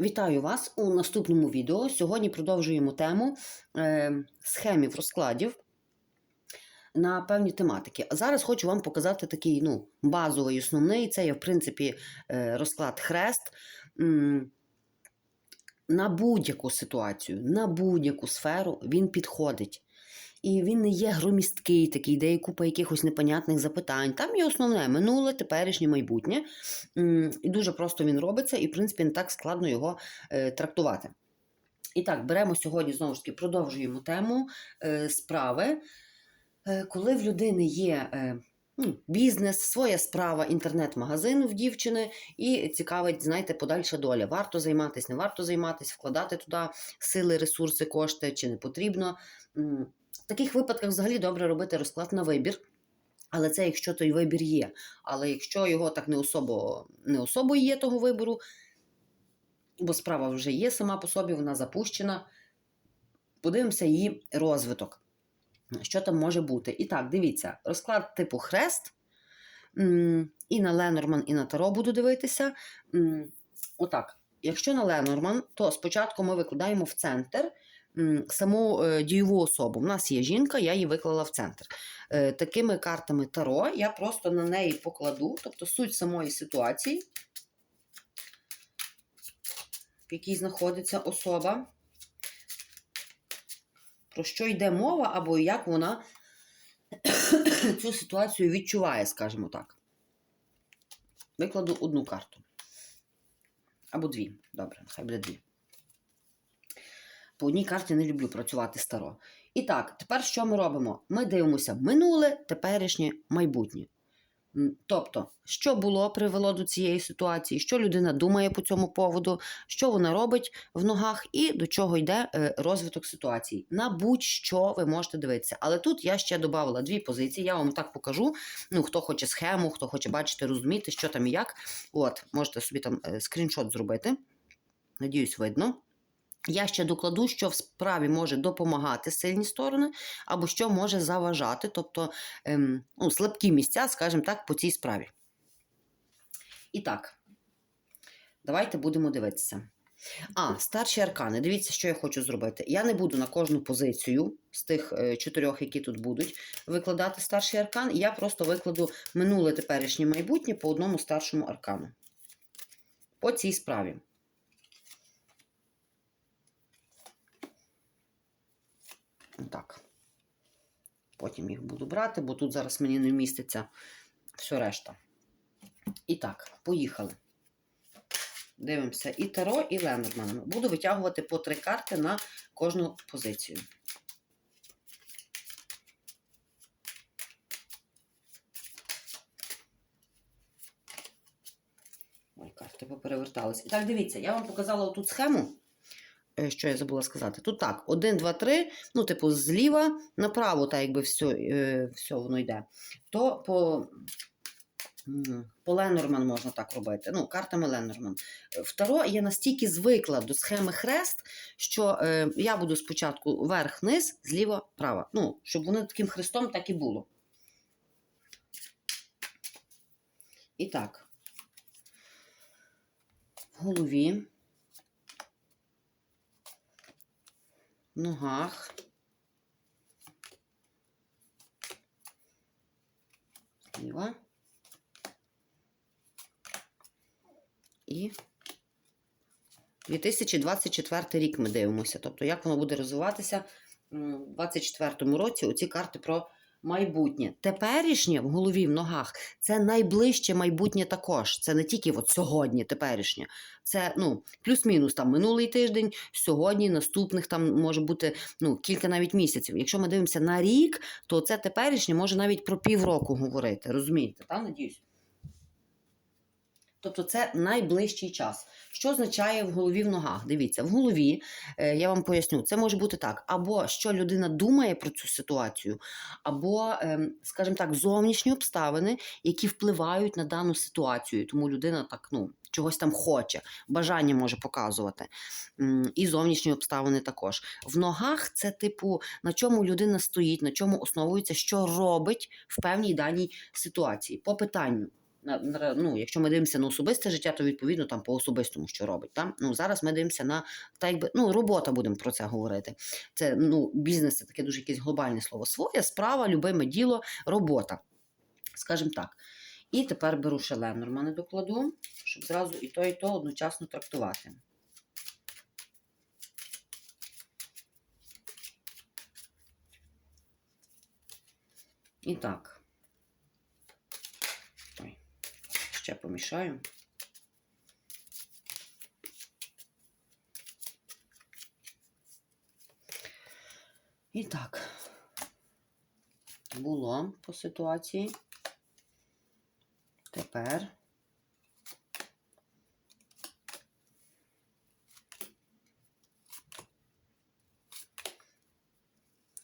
Вітаю вас у наступному відео. Сьогодні продовжуємо тему е, схемів розкладів на певні тематики. А зараз хочу вам показати такий ну, базовий, основний. Це є, в принципі, е, розклад хрест. М, На будь-яку ситуацію, на будь-яку сферу він підходить. І він не є громісткий, такий, де є купа якихось непонятних запитань. Там є основне минуле, теперішнє, майбутнє. І дуже просто він робиться, і, в принципі, не так складно його е, трактувати. І так, беремо сьогодні знову ж таки, продовжуємо тему е, справи. Е, коли в людини є ну, бізнес, своя справа, інтернет-магазин в дівчини, і цікавить, знаєте, подальша доля. Варто займатися, не варто займатися, вкладати туди сили, ресурси, кошти, чи не потрібно. Таких випадках взагалі добре робити розклад на вибір. Але це якщо той вибір є. Але якщо його так не особо, не особо є того вибору, бо справа вже є сама по собі, вона запущена, подивимося її розвиток. Що там може бути? І так, дивіться, розклад типу хрест. І на Ленорман, і на Таро буду дивитися. Отак. Якщо на Ленорман, то спочатку ми викладаємо в центр саму е, дієву особу. У нас є жінка, я її виклала в центр. Е, Такими картами Таро я просто на неї покладу, тобто суть самої ситуації, в якій знаходиться особа, про що йде мова, або як вона цю ситуацію відчуває, скажімо так. Викладу одну карту. Або дві. Добре, хай буде дві. По одній карті не люблю працювати старо. І так, тепер що ми робимо? Ми дивимося минуле, теперішнє, майбутнє. Тобто, що було привело до цієї ситуації, що людина думає по цьому поводу, що вона робить в ногах, і до чого йде е, розвиток ситуації. На будь-що ви можете дивитися. Але тут я ще додала дві позиції. Я вам так покажу. Ну, хто хоче схему, хто хоче бачити, розуміти, що там і як. От, можете собі там е, скріншот зробити. Надіюсь, видно. Я ще докладу, що в справі може допомагати сильні сторони, або що може заважати, тобто ем, ну, слабкі місця, скажімо так, по цій справі. І так, давайте будемо дивитися. А, старші аркани. Дивіться, що я хочу зробити. Я не буду на кожну позицію з тих е, чотирьох, які тут будуть, викладати старший аркан. Я просто викладу минуле, теперішнє майбутнє по одному старшому аркану. По цій справі. Так. Потім їх буду брати, бо тут зараз мені не вміститься все решта. І так, поїхали. Дивимося і Таро, і Ленорман. Буду витягувати по три карти на кожну позицію. Ой, карти поперевертались. І так, дивіться, я вам показала тут схему. Е, Що я забула сказати? Тут так, 1, 2, 3, ну, типу, зліва направо, так якби все, все воно йде. То по, по Ленорман можна так робити. Ну, картами Ленорман. Второ, я настільки звикла до схеми хрест, що е, я буду спочатку верх-низ, зліва право. Ну, щоб воно таким хрестом так і було. І так. В голові. Ногах. Зліва. І 2024 рік ми дивимося. Тобто, як воно буде розвиватися в у 2024 році оці карти про майбутнє. Теперішнє в голові, в ногах це найближче майбутнє також. Це не тільки от сьогодні, теперішнє. Це ну, плюс-мінус там минулий тиждень, сьогодні, наступних там може бути ну, кілька навіть місяців. Якщо ми дивимося на рік, то це теперішнє може навіть про півроку говорити. Розумієте, так? Надіюсь. Тобто це найближчий час. Що означає в голові в ногах? Дивіться, в голові, е, я вам поясню, це може бути так: або що людина думає про цю ситуацію, або, ем, скажімо так, зовнішні обставини, які впливають на дану ситуацію. Тому людина так, ну, чогось там хоче, бажання може показувати. І зовнішні обставини також. В ногах це, типу, на чому людина стоїть, на чому основується, що робить в певній даній ситуації. По питанню. Ну, якщо ми дивимося на особисте життя, то відповідно там по особистому, що робить. Там? Ну, зараз ми дивимося на так якби, ну, робота, будемо про це говорити. Це ну, бізнес це таке дуже якесь глобальне слово. Своя справа, любиме діло, робота. Скажімо так. І тепер беру ще Ленормани докладу, щоб зразу і то, і то одночасно трактувати. І так. Ой, ще помішаю. І так. Було по ситуації. Тепер.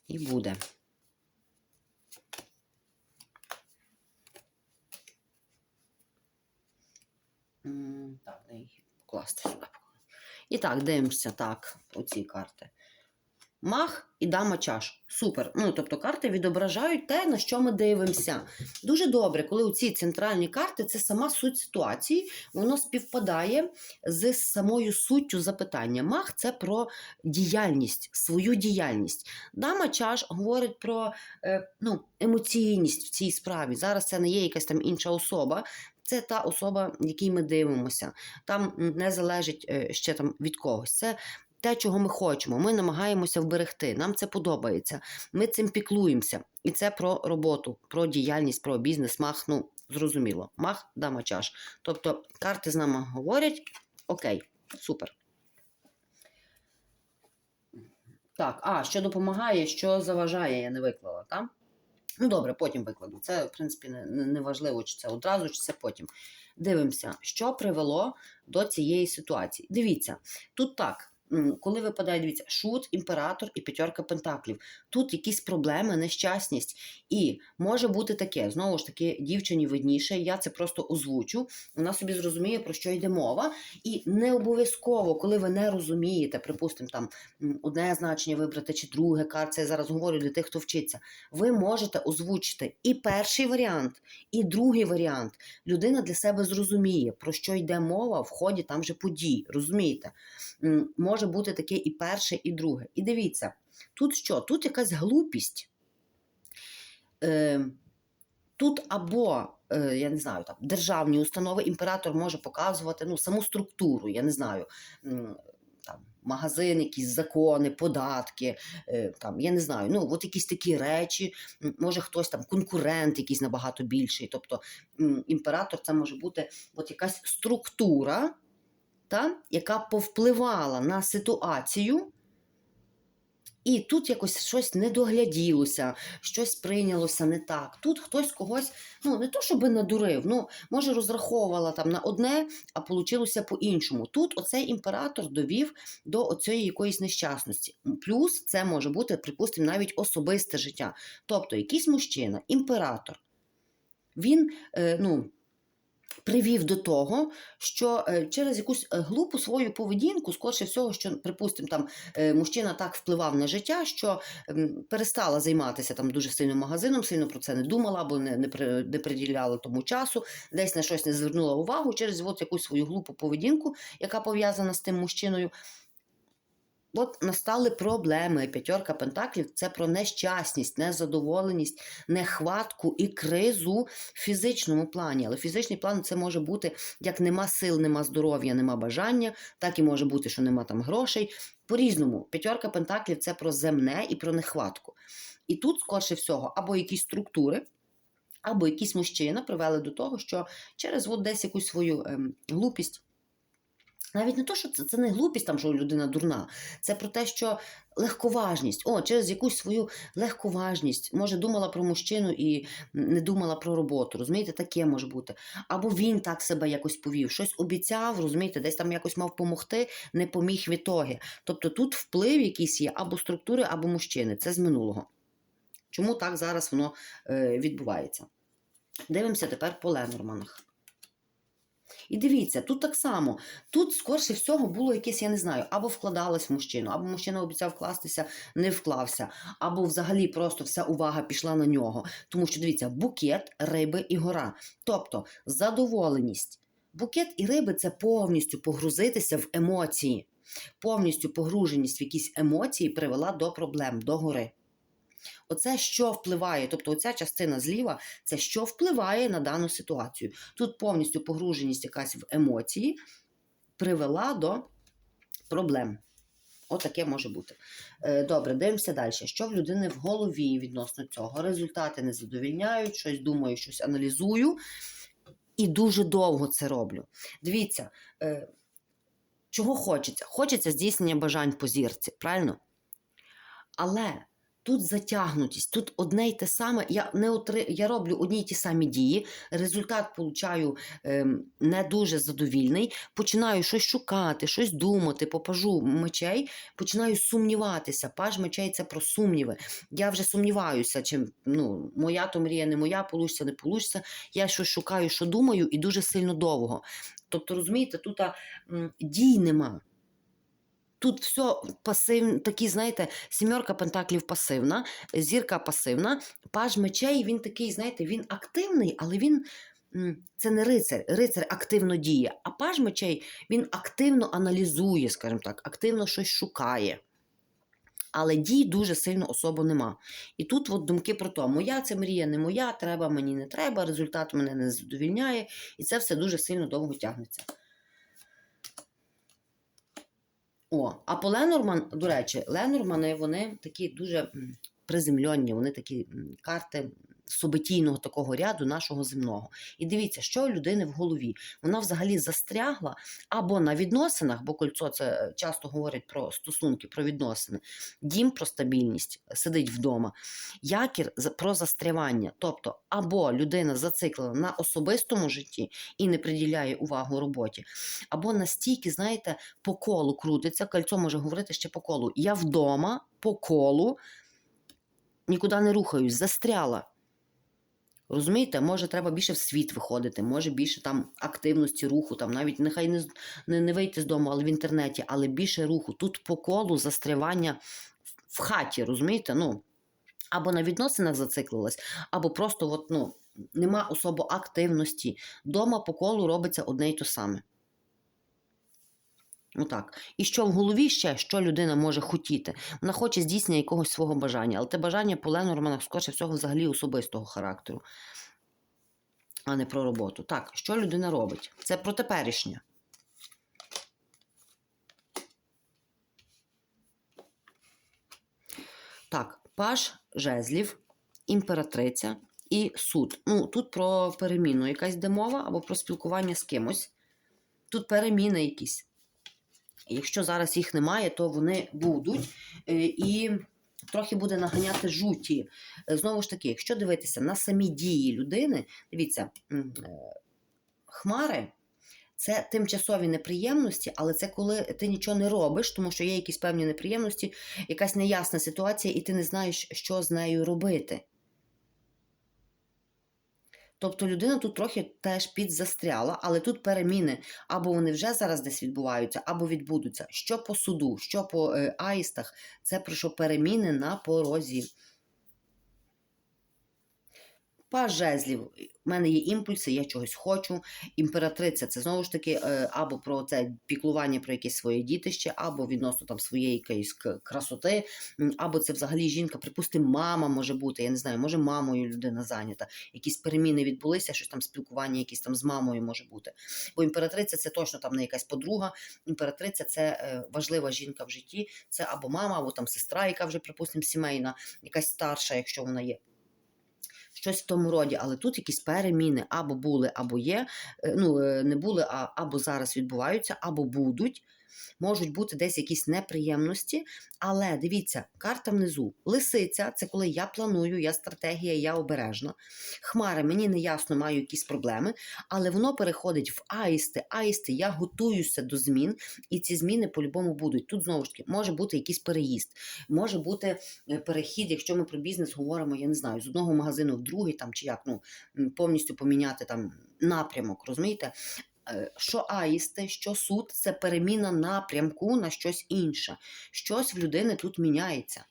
І буде. М, Так, де їх покласти сюди. І так, дивимося так, оці карти. Мах і дама чаш. Супер. Ну, тобто карти відображають те, на що ми дивимося. Дуже добре, коли у ці центральні карти це сама суть ситуації, воно співпадає з самою суттю запитання. Мах це про діяльність, свою діяльність. Дама чаш говорить про е, ну, емоційність в цій справі. Зараз це не є якась там інша особа. Це та особа, якій ми дивимося. Там не залежить е, ще там від когось. Це те, чого ми хочемо. Ми намагаємося вберегти. Нам це подобається. Ми цим піклуємося. І це про роботу, про діяльність, про бізнес. Мах, ну зрозуміло. Мах, дама чаш. Тобто карти з нами говорять: окей, супер. Так, а що допомагає, що заважає, я не виклала, так? Ну, добре, потім викладу. Це, в принципі, не, не важливо, чи це одразу, чи це потім. Дивимося, що привело до цієї ситуації. Дивіться, тут так. Коли випадає, дивіться, шут, імператор і п'ятерка пентаклів. Тут якісь проблеми, нещасність. І може бути таке, знову ж таки, дівчині видніше, я це просто озвучу. Вона собі зрозуміє, про що йде мова. І не обов'язково, коли ви не розумієте, припустимо, там одне значення вибрати чи друге карт, це я зараз говорю для тих, хто вчиться. Ви можете озвучити і перший варіант, і другий варіант. Людина для себе зрозуміє, про що йде мова в ході там же подій. Розумієте? Може бути таке і перше, і друге. І дивіться, тут що? Тут якась глупість. Е, Тут або, е, я не знаю, там державні установи, імператор може показувати ну, саму структуру, я не знаю, там, магазин, якісь закони, податки, е, там, я не знаю, ну, от якісь такі речі, може хтось там, конкурент якийсь набагато більший. Тобто імператор це може бути от якась структура, та, яка повпливала на ситуацію. І тут якось щось не догляділося, щось прийнялося не так. Тут хтось когось, ну не то щоб надурив, ну може розраховувала там на одне, а получилося по-іншому. Тут оцей імператор довів до оцієї якоїсь нещасності. Плюс це може бути, припустимо, навіть особисте життя. Тобто, якийсь мужчина, імператор, він е, ну, привів до того, що е, через якусь е, глупу свою поведінку, скорше всього, що, припустимо, там е, мужчина так впливав на життя, що перестала займатися там дуже сильно магазином, сильно про це не думала або не, не, не приділяла тому часу, десь на щось не звернула увагу через от якусь свою глупу поведінку, яка пов'язана з тим мужчиною. От настали проблеми. П'ятерка пентаклів це про нещасність, незадоволеність, нехватку і кризу в фізичному плані. Але фізичний план це може бути як нема сил, нема здоров'я, нема бажання, так і може бути, що нема там грошей. По-різному, п'ятерка пентаклів це про земне і про нехватку. І тут, скорше всього, або якісь структури. Або якийсь мужчина привели до того, що через от десь якусь свою ем, глупість, навіть не то, що це, це не глупість, там, що людина дурна, це про те, що легковажність, о, через якусь свою легковажність, може, думала про мужчину і не думала про роботу. Розумієте, таке може бути. Або він так себе якось повів, щось обіцяв, розумієте, десь там якось мав помогти, не поміг в ітогі. Тобто тут вплив якийсь є або структури, або мужчини. Це з минулого. Чому так зараз воно е, відбувається? Дивимося тепер по Ленорманах. І дивіться, тут так само. Тут, скорше всього, було якесь, я не знаю, або вкладалась в мужчину, або мужчина обіцяв вкластися, не вклався, або взагалі просто вся увага пішла на нього. Тому що дивіться, букет, риби і гора. Тобто задоволеність. Букет і риби це повністю погрузитися в емоції. Повністю погруженість в якісь емоції привела до проблем, до гори. Оце що впливає, тобто оця частина зліва, це що впливає на дану ситуацію. Тут повністю погруженість якась в емоції привела до проблем. Отаке може бути. Е, Добре, дивимося далі. Що в людини в голові відносно цього? Результати не задовільняють, щось думаю, щось аналізую. І дуже довго це роблю. Дивіться, е, чого хочеться? Хочеться здійснення бажань по зірці, правильно? Але тут затягнутість, тут одне й те саме. Я не отри... я роблю одні й ті самі дії, результат получаю ем, не дуже задовільний. Починаю щось шукати, щось думати, по пажу мечей, починаю сумніватися. Паж мечей це про сумніви. Я вже сумніваюся, чи ну, моя то мрія не моя, получиться, не получиться. Я щось шукаю, що думаю, і дуже сильно довго. Тобто, розумієте, тут дій нема. Тут все пасивне, такі, знаєте, сімерка пентаклів пасивна, зірка пасивна, паж мечей, він такий, знаєте, він активний, але він це не рицар. Рицар активно діє, а паж мечей він активно аналізує, скажімо так, активно щось шукає. Але дій дуже сильно особо нема. І тут от думки про те, моя це мрія не моя, треба мені не треба, результат мене не задовільняє, і це все дуже сильно довго тягнеться. О, а по Ленорман, до речі, Ленормани вони такі дуже приземльонні, вони такі карти собитійного такого ряду нашого земного. І дивіться, що у людини в голові. Вона взагалі застрягла або на відносинах, бо кольцо це часто говорить про стосунки, про відносини, дім про стабільність, сидить вдома, якір про застрявання. Тобто, або людина зациклена на особистому житті і не приділяє увагу роботі, або настільки, знаєте, по колу крутиться, кольцо може говорити ще по колу. Я вдома по колу нікуди не рухаюсь, застряла. Розумієте, може, треба більше в світ виходити, може більше там активності руху, там навіть нехай не, не, не вийти з дому, але в інтернеті, але більше руху. Тут по колу застрівання в- хаті, розумієте? Ну, або на відносинах зациклилась, або просто от, ну, нема особо активності. Дома по колу робиться одне й то саме. Ну так. І що в голові ще, що людина може хотіти? Вона хоче здійснення якогось свого бажання, але те бажання по Ленорманах, скоріше всього, взагалі особистого характеру, а не про роботу. Так, що людина робить? Це про теперішнє. Так, паж жезлів, імператриця і суд. Ну, тут про переміну якась йде мова або про спілкування з кимось. Тут переміни якісь. Якщо зараз їх немає, то вони будуть. Е, І трохи буде наганяти жуті. Е, Знову ж таки, якщо дивитися на самі дії людини, дивіться, е, хмари. Це тимчасові неприємності, але це коли ти нічого не робиш, тому що є якісь певні неприємності, якась неясна ситуація, і ти не знаєш, що з нею робити. Тобто людина тут трохи теж підзастряла, але тут переміни або вони вже зараз десь відбуваються, або відбудуться. Що по суду, що по е, аїстах, це про що переміни на порозі. Жезлів. У мене є імпульси, я чогось хочу. Імператриця це знову ж таки е, або про це піклування про якесь своє дітище, або відносно там своєї якоїсь красоти, або це взагалі жінка, припустимо, мама може бути. Я не знаю, може мамою людина зайнята. Якісь переміни відбулися, щось там спілкування, якісь там з мамою може бути. Бо імператриця це точно там не якась подруга. Імператриця це е, важлива жінка в житті. Це або мама, або там сестра, яка вже, припустимо, сімейна, якась старша, якщо вона є. Щось в тому роді, але тут якісь переміни або були, або є. Е, Ну, е, не були, а або зараз відбуваються, або будуть. Можуть бути десь якісь неприємності, але дивіться, карта внизу. Лисиця це коли я планую, я стратегія, я обережна. Хмари, мені не ясно, маю якісь проблеми, але воно переходить в аїсти. Аїсти, я готуюся до змін, і ці зміни по-любому будуть. Тут знову ж таки може бути якийсь переїзд, може бути е, перехід, якщо ми про бізнес говоримо, я не знаю, з одного магазину в другий там чи як ну повністю поміняти там напрямок, розумієте? Е, Що аїсти, що суд це переміна напрямку на щось інше. Щось в людини тут міняється.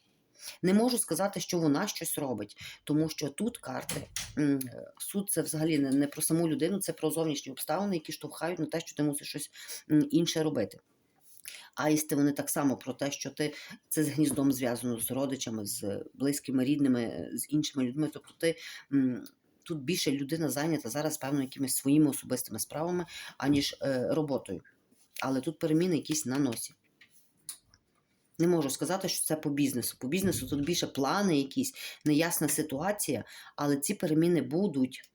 Не можу сказати, що вона щось робить, тому що тут карти е, суд це взагалі не, про саму людину, це про зовнішні обставини, які штовхають на те, що ти мусиш щось інше робити. Аїсти вони так само про те, що ти це з гніздом зв'язано з родичами, з близькими, рідними, з іншими людьми. Тобто ти тут більше людина зайнята зараз, певно, якимись своїми особистими справами, аніж е, роботою. Але тут переміни якісь на носі. Не можу сказати, що це по бізнесу. По бізнесу тут більше плани якісь, неясна ситуація, але ці переміни будуть.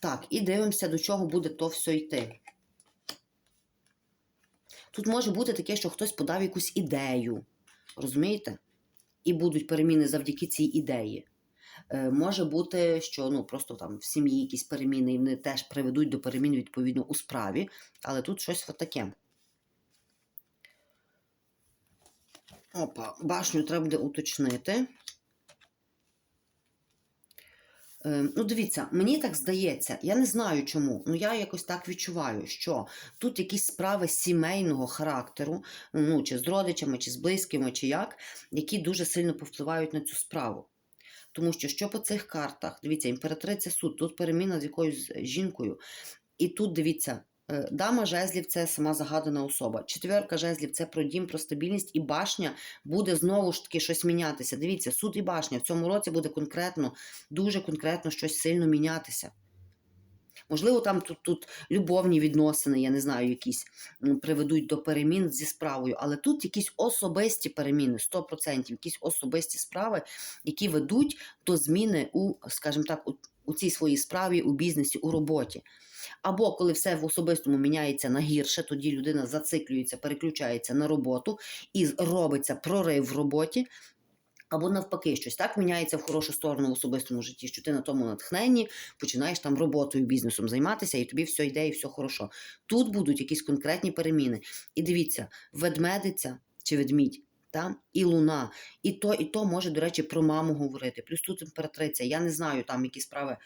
Так, і дивимося, до чого буде то все йти. Тут може бути таке, що хтось подав якусь ідею. Розумієте? І будуть переміни завдяки цій ідеї. Е, може бути, що ну, просто там в сім'ї якісь переміни, і вони теж приведуть до перемін відповідно у справі, але тут щось таке. Опа, башню треба буде уточнити. Е, ну, дивіться, мені так здається, я не знаю чому, ну я якось так відчуваю, що тут якісь справи сімейного характеру, ну, чи з родичами, чи з близькими, чи як, які дуже сильно повпливають на цю справу. Тому що що по цих картах? Дивіться, імператриця суд, тут переміна з якоюсь жінкою. І тут дивіться, дама жезлів це сама загадана особа. Четверка жезлів це про дім, про стабільність, і башня буде знову ж таки щось мінятися. Дивіться, суд і башня в цьому році буде конкретно, дуже конкретно щось сильно мінятися. Можливо, там тут, тут любовні відносини, я не знаю, якісь приведуть до перемін зі справою, але тут якісь особисті переміни, 100%, якісь особисті справи, які ведуть до зміни у, скажімо так, у, у цій своїй справі, у бізнесі, у роботі. Або коли все в особистому міняється на гірше, тоді людина зациклюється, переключається на роботу і робиться прорив в роботі. Або навпаки, щось так міняється в хорошу сторону в особистому житті, що ти на тому натхненні починаєш там роботою, бізнесом займатися, і тобі все йде, і все хорошо. Тут будуть якісь конкретні переміни. І дивіться, ведмедиця чи ведмідь, та? і луна, і то, і то може, до речі, про маму говорити. Плюс тут імператриця. Я не знаю, там які справи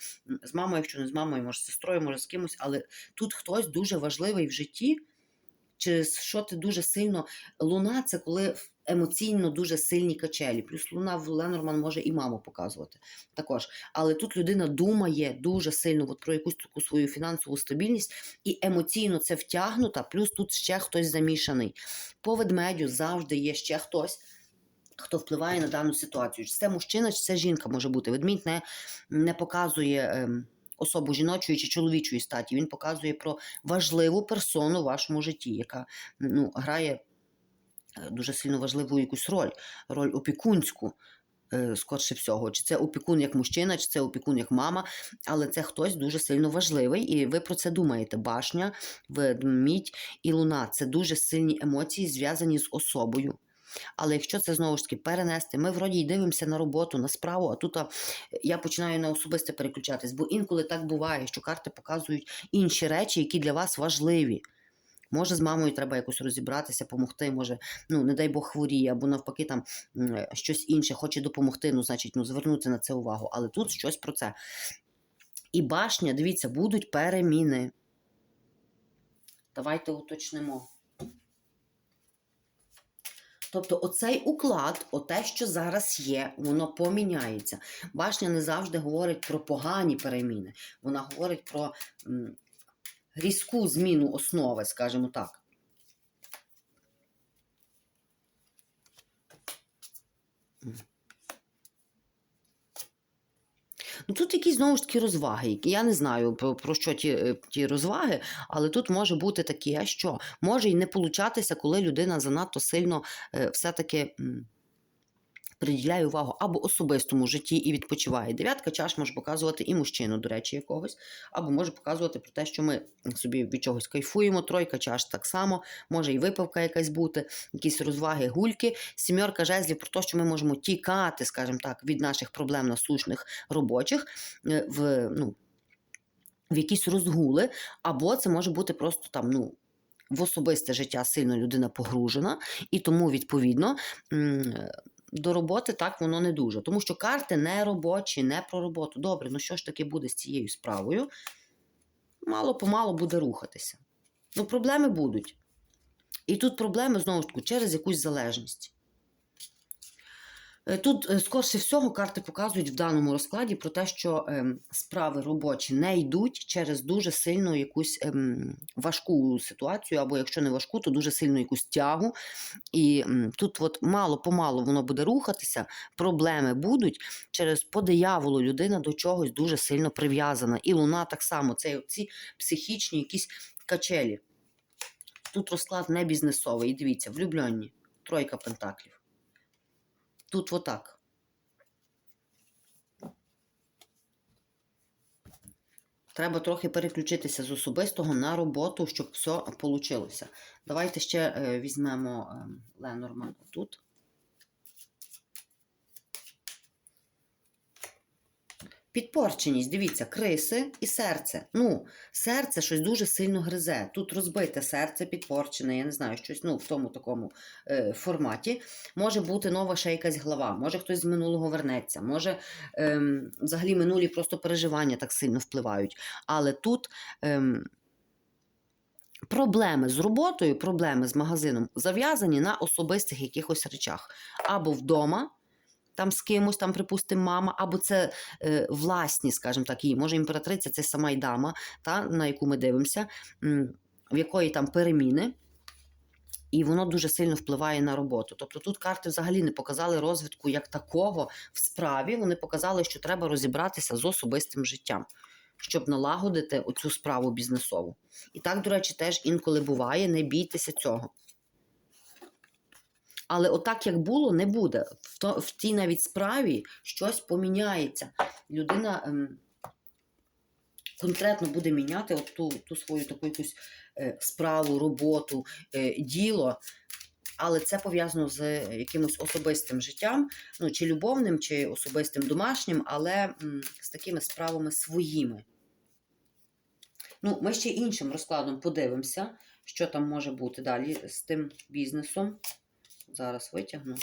з мамою, якщо не з мамою, може з сестрою, може з кимось, але тут хтось дуже важливий в житті, через що ти дуже сильно. Луна це коли емоційно дуже сильні качелі. Плюс луна в Ленорман може і маму показувати також. Але тут людина думає дуже сильно от про якусь таку свою фінансову стабільність і емоційно це втягнута, плюс тут ще хтось замішаний. По ведмедю завжди є ще хтось. Хто впливає на дану ситуацію? Чи це мужчина, чи це жінка може бути. Ведмідь не, не показує ем, особу жіночої чи чоловічої статі. Він показує про важливу персону в вашому житті, яка ну, грає е, дуже сильно важливу якусь роль, роль опікунську. е, Скорше всього, чи це опікун як мужчина, чи це опікун як мама, але це хтось дуже сильно важливий, і ви про це думаєте. Башня, ведмідь і луна це дуже сильні емоції, зв'язані з особою. Але якщо це знову ж таки перенести, ми вроді й дивимося на роботу, на справу, а тут я починаю на особисте переключатись, бо інколи так буває, що карти показують інші речі, які для вас важливі. Може, з мамою треба якось розібратися, допомогти, може, ну, не дай Бог хворіє, або навпаки, там щось інше хоче допомогти, ну, значить, ну, звернути на це увагу. Але тут щось про це. І башня, дивіться, будуть переміни. Давайте уточнимо. Тобто оцей уклад, оте, що зараз є, воно поміняється. Башня не завжди говорить про погані переміни. Вона говорить про різку зміну основи, скажімо так. Ну, тут якісь знову ж таки розваги. Я не знаю про, про що ті, е, ті розваги, але тут може бути таке, що може й не получатися, коли людина занадто сильно е, все-таки. Приділяє увагу або особистому житті і відпочиває. Дев'ятка чаш може показувати і мужчину, до речі, якогось, або може показувати про те, що ми собі від чогось кайфуємо. Тройка чаш так само, може і випивка якась бути, якісь розваги, гульки. Сімерка жезлів про те, що ми можемо тікати, скажімо так, від наших проблем насущних робочих е, в, ну, в якісь розгули, або це може бути просто там, ну. В особисте життя сильно людина погружена, і тому, відповідно, до роботи так воно не дуже. Тому що карти не робочі, не про роботу. Добре, ну що ж таки буде з цією справою? мало-помалу буде рухатися. Ну, проблеми будуть. І тут проблеми, знову ж таки, через якусь залежність. Е, Тут, е, скорше всього, карти показують в даному розкладі про те, що ем, справи робочі не йдуть через дуже сильну якусь ем, важку ситуацію, або якщо не важку, то дуже сильну якусь тягу. І тут от мало-помалу воно буде рухатися, проблеми будуть. Через по дияволу людина до чогось дуже сильно прив'язана. І луна так само, це ці психічні якісь качелі. Тут розклад не бізнесовий. І дивіться, влюблені. Тройка пентаклів. Тут отак. Треба трохи переключитися з особистого на роботу, щоб все вийшло. Давайте ще е, візьмемо е, Ленорман тут. Підпорченість, дивіться, криси і серце. Ну, серце щось дуже сильно гризе. Тут розбите серце підпорчене, я не знаю, щось ну, в тому такому е, форматі. Може бути нова ще якась глава, може хтось з минулого вернеться, може ем, взагалі минулі просто переживання так сильно впливають. Але тут. Ем, Проблеми з роботою, проблеми з магазином зав'язані на особистих якихось речах. Або вдома, там з кимось, там, припустимо, мама, або це е, власні, скажімо так, її, може імператриця, це сама й дама, та, на яку ми дивимося, в якої там переміни. І воно дуже сильно впливає на роботу. Тобто тут карти взагалі не показали розвитку як такого в справі. Вони показали, що треба розібратися з особистим життям, щоб налагодити оцю справу бізнесову. І так, до речі, теж інколи буває, не бійтеся цього. Але отак, як було, не буде. В, то, в тій навіть справі щось поміняється. Людина ем, конкретно буде міняти от ту, ту свою таку якусь е, справу, роботу, е, діло. Але це пов'язано з якимось особистим життям, ну, чи любовним, чи особистим домашнім, але м, з такими справами своїми. Ну, ми ще іншим розкладом подивимося, що там може бути далі з тим бізнесом. Зараз витягну.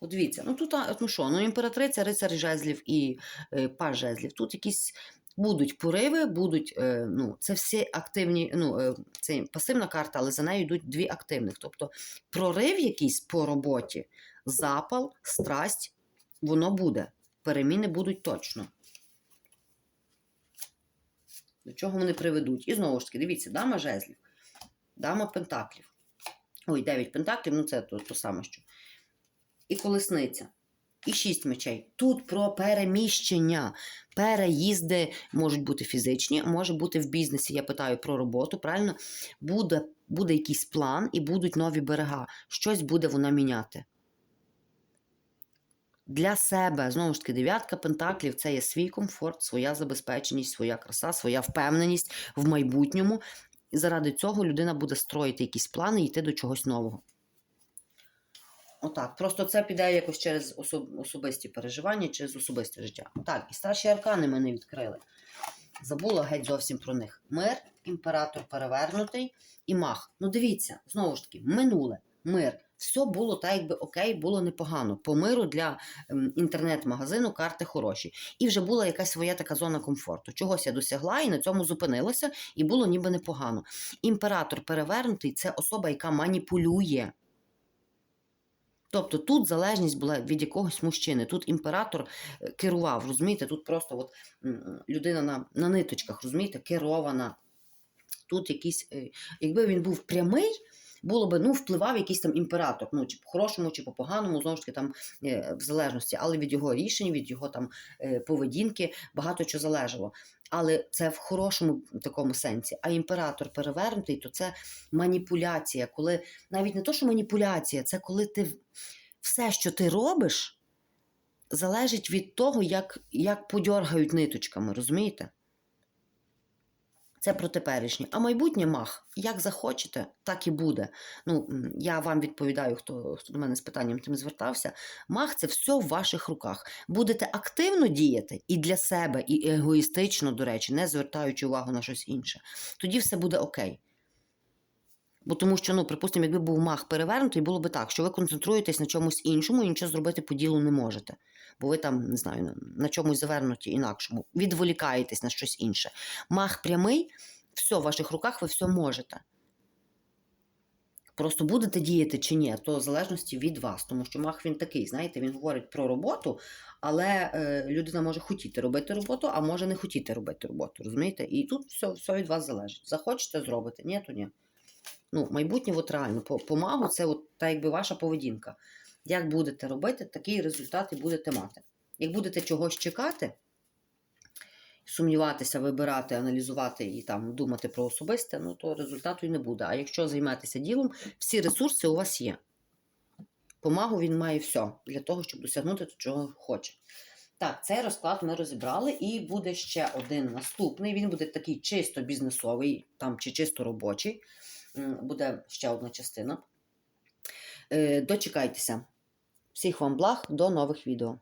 От дивіться, ну тут, ну що, ну імператриця, рицар жезлів і е, паж жезлів. Тут якісь будуть пориви, будуть, е, ну, це всі активні, ну, е, це пасивна карта, але за нею йдуть дві активних. Тобто прорив якийсь по роботі, запал, страсть, воно буде. Переміни будуть точно. До чого вони приведуть? І знову ж таки, дивіться, дама жезлів, дама пентаклів. Ой, 9 пентаклів, ну це то, то саме що. І колесниця. І 6 мечей. Тут про переміщення. Переїзди можуть бути фізичні, може бути в бізнесі. Я питаю про роботу. Правильно? Буде, буде якийсь план і будуть нові берега. Щось буде вона міняти. Для себе, знову ж таки, дев'ятка пентаклів це є свій комфорт, своя забезпеченість, своя краса, своя впевненість в майбутньому. І заради цього людина буде строїти якісь плани і йти до чогось нового. Отак. Просто це піде якось через особ... особисті переживання, через особисте життя. Так, і старші аркани ми не відкрили. Забула геть зовсім про них. Мир, імператор перевернутий і мах. Ну, дивіться, знову ж таки, минуле, мир. Все було так, якби окей, було непогано. По миру для ем, інтернет-магазину карти хороші. І вже була якась своя така зона комфорту. Чогось я досягла і на цьому зупинилася, і було ніби непогано. Імператор перевернутий це особа, яка маніпулює. Тобто тут залежність була від якогось мужчини. Тут імператор е, керував, розумієте? Тут просто от, людина на, на ниточках, розумієте, керована. Тут якийсь, е, якби він був прямий, було би, ну, впливав якийсь там імператор, ну, чи по-хорошому, чи по-поганому, знову ж таки, там, е, в залежності, але від його рішень, від його там е, поведінки багато чого залежало. Але це в хорошому такому сенсі. А імператор перевернутий, то це маніпуляція, коли навіть не то, що маніпуляція, це коли ти все, що ти робиш, залежить від того, як, як подьоргають ниточками, розумієте? Це про теперішнє. А майбутнє мах. Як захочете, так і буде. Ну, я вам відповідаю, хто, хто до мене з питанням тим звертався. Мах це все в ваших руках. Будете активно діяти і для себе, і егоїстично, до речі, не звертаючи увагу на щось інше. Тоді все буде окей. Бо тому що, ну, припустимо, якби був мах перевернутий, було б так, що ви концентруєтесь на чомусь іншому і нічого зробити по ділу не можете. Бо ви там, не знаю, на- чомусь завернуті інакшому, відволікаєтесь на щось інше. Мах прямий, все в ваших руках, ви все можете. Просто будете діяти чи ні, то в залежності від вас. Тому що мах він такий, знаєте, він говорить про роботу, але е, людина може хотіти робити роботу, а може не хотіти робити роботу. Розумієте? І тут все, все від вас залежить. Захочете зробити, ні, то ні. Ну, майбутнє, от реально, по, по це от, та якби ваша поведінка. Як будете робити, такий результат і будете мати. Як будете чогось чекати, сумніватися, вибирати, аналізувати і там думати про особисте, ну то результату і не буде. А якщо займетеся ділом, всі ресурси у вас є. Помагу він має все для того, щоб досягнути того, чого хоче. Так, цей розклад ми розібрали, і буде ще один наступний. Він буде такий чисто бізнесовий, там чи чисто робочий. Буде ще одна частина. Е, Дочекайтеся. Всіх вам благ, до нових відео.